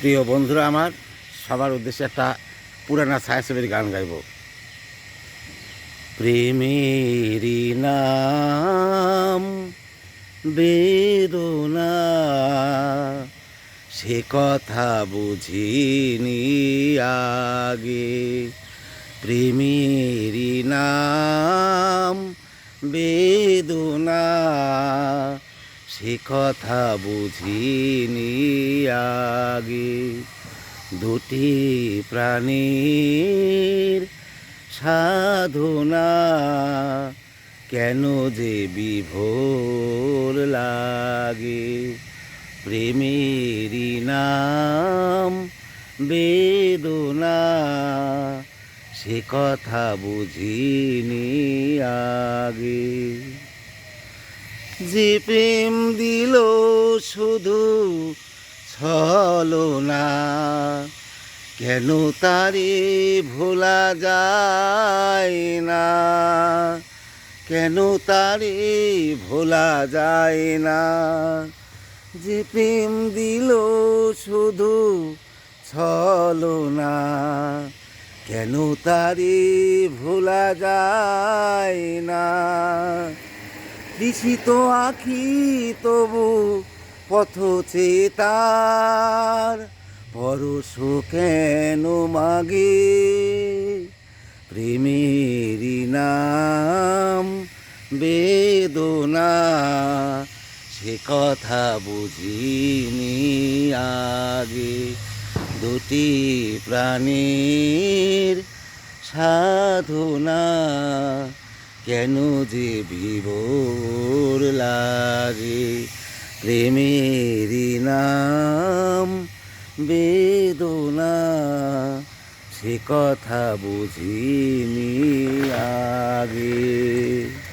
প্রিয় বন্ধুরা আমার, সবার উদ্দেশ্যে একটা পুরানা ছায়াছবির গান গাইব। প্রেমেরই নাম বেদনা, সে কথা বুঝিনি আগে। প্রেমেরই নাম বেদনা সে কথা বুঝিনি আগে। দুটি প্রাণীর সাধনা কেন যে বিভোর লাগে? প্রেমেরই নাম বেদনা, সে কথা বুঝিনি আগে। যে প্রেম দিল শুধু ছলনা, কেন তারে ভোলা যায় না? কেন তারে ভোলা যায় না? যে প্রেম দিল শুধু ছলনা, কেন তারে ভোলা যায় না? দিশিত আখি, তবু পথ চেতার পরশ কেন মাগে? প্রেমেরই নাম, বেদনা, সে কথা বুঝিনি আগে। দুটি প্রাণীর সাধনা কেন যে বিভোর লাগে? প্রেমের নাম বেদনা সে কথা বুঝিনি আগে।